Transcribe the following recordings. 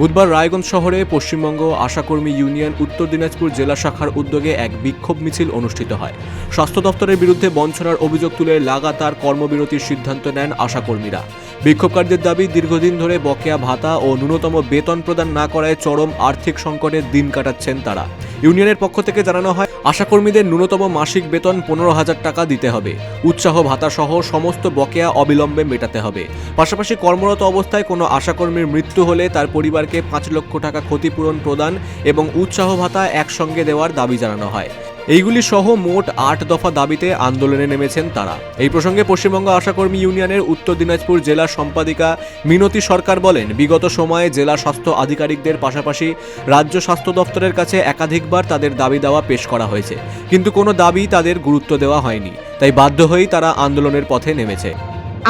বুধবার রায়গঞ্জ শহরে পশ্চিমবঙ্গ আশাকর্মী ইউনিয়ন উত্তর দিনাজপুর জেলা শাখার উদ্যোগে এক বিক্ষোভ মিছিল অনুষ্ঠিত হয়। স্বাস্থ্য দপ্তরের বিরুদ্ধে বঞ্চনার অভিযোগ তুলে লাগাতার কর্মবিরতির সিদ্ধান্ত নেন আশাকর্মীরা। বিক্ষোভকারীদের দাবি, দীর্ঘদিন ধরে বকেয়া ভাতা ও ন্যূনতম বেতন প্রদান না করায় চরম আর্থিক সংকটে দিন কাটাচ্ছেন তারা। ইউনিয়নের পক্ষ থেকে জানানো হয় আশাকর্মীদের ন্যূনতম মাসিক বেতন পনেরো হাজার টাকা দিতে হবে। উৎসাহ ভাতা সহ সমস্ত বকেয়া অবিলম্বে মেটাতে হবে। পাশাপাশি কর্মরত অবস্থায় কোনো আশাকর্মীর মৃত্যু হলে তার পরিবারকে পাঁচ লক্ষ টাকা ক্ষতিপূরণ প্রদান এবং উৎসাহ ভাতা একসঙ্গে দেওয়ার দাবি জানানো হয়। এইগুলি সহ মোট আট দফা দাবিতে আন্দোলনে নেমেছেন তারা। এই প্রসঙ্গে পশ্চিমবঙ্গ আশাকর্মী ইউনিয়নের উত্তর দিনাজপুর জেলা সম্পাদিকা মিনতি সরকার বলেন, বিগত সময়ে জেলা স্বাস্থ্য আধিকারিকদের পাশাপাশি রাজ্য স্বাস্থ্য দপ্তরের কাছে একাধিকবার তাদের দাবি দেওয়া পেশ করা হয়েছে। কিন্তু কোনো দাবি তাদের গুরুত্ব দেওয়া হয়নি। তাই বাধ্য হয়েই তারা আন্দোলনের পথে নেমেছে।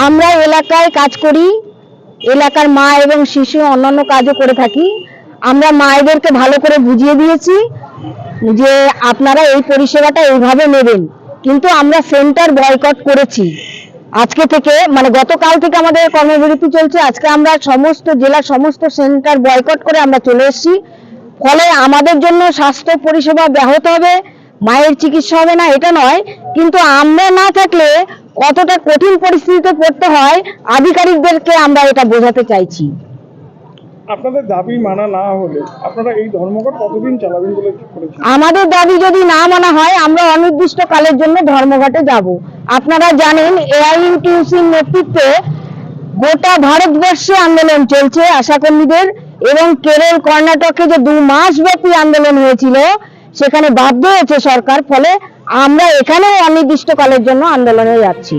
আমরা এলাকায় কাজ করি, এলাকার মা এবং শিশু অন্যান্য কাজও করে থাকি। আমরা মায়েদেরকে ভালো করে বুঝিয়ে দিয়েছি। যে আপনারা এই পরিষেবাটা এইভাবে নেবেন। কিন্তু আমরা সেন্টার বয়কট করেছি। আজকে থেকে মানে গতকাল থেকে আমাদের কর্মবিরতি চলছে। আজকে আমরা সমস্ত জেলার সমস্ত সেন্টার বয়কট করে আমরা চলে এসেছি। ফলে আমাদের জন্য স্বাস্থ্য পরিষেবা ব্যাহত হবে। মায়ের চিকিৎসা হবে না, এটা নয়। কিন্তু আমরা না থাকলে কতটা কঠিন পরিস্থিতিতে পড়তে হয়, আধিকারিকদেরকে আমরা এটা বোঝাতে চাইছি। আপনাদের দাবি মানা না হলে আপনারা এই ধর্মঘট কতদিন চালাবেন বলে আমাদের দাবি যদি না মানা হয়, আমরা অনির্দিষ্ট কালের জন্য ধর্মঘটে যাব। আপনারা জানেন, এআইইউটিউসির নেতৃত্বে গোটা ভারতবর্ষে আন্দোলন চলছে আশাকর্মীদের, এবং কেরল, কর্ণাটকে যে দু মাস ব্যাপী আন্দোলন হয়েছিল, সেখানে বাধ্য হয়েছে সরকার, ফলে আমরা এখানেও অনির্দিষ্টকালের জন্য আন্দোলনে যাচ্ছি।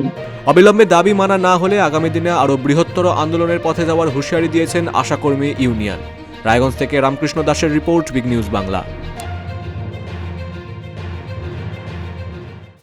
অবিলম্বে দাবি মানা না হলে আগামী দিনে আরও বৃহত্তর আন্দোলনের পথে যাওয়ার হুঁশিয়ারি দিয়েছেন আশাকর্মী ইউনিয়ন। রায়গঞ্জ থেকে রামকৃষ্ণ দাসের রিপোর্ট, বিগ নিউজ বাংলা।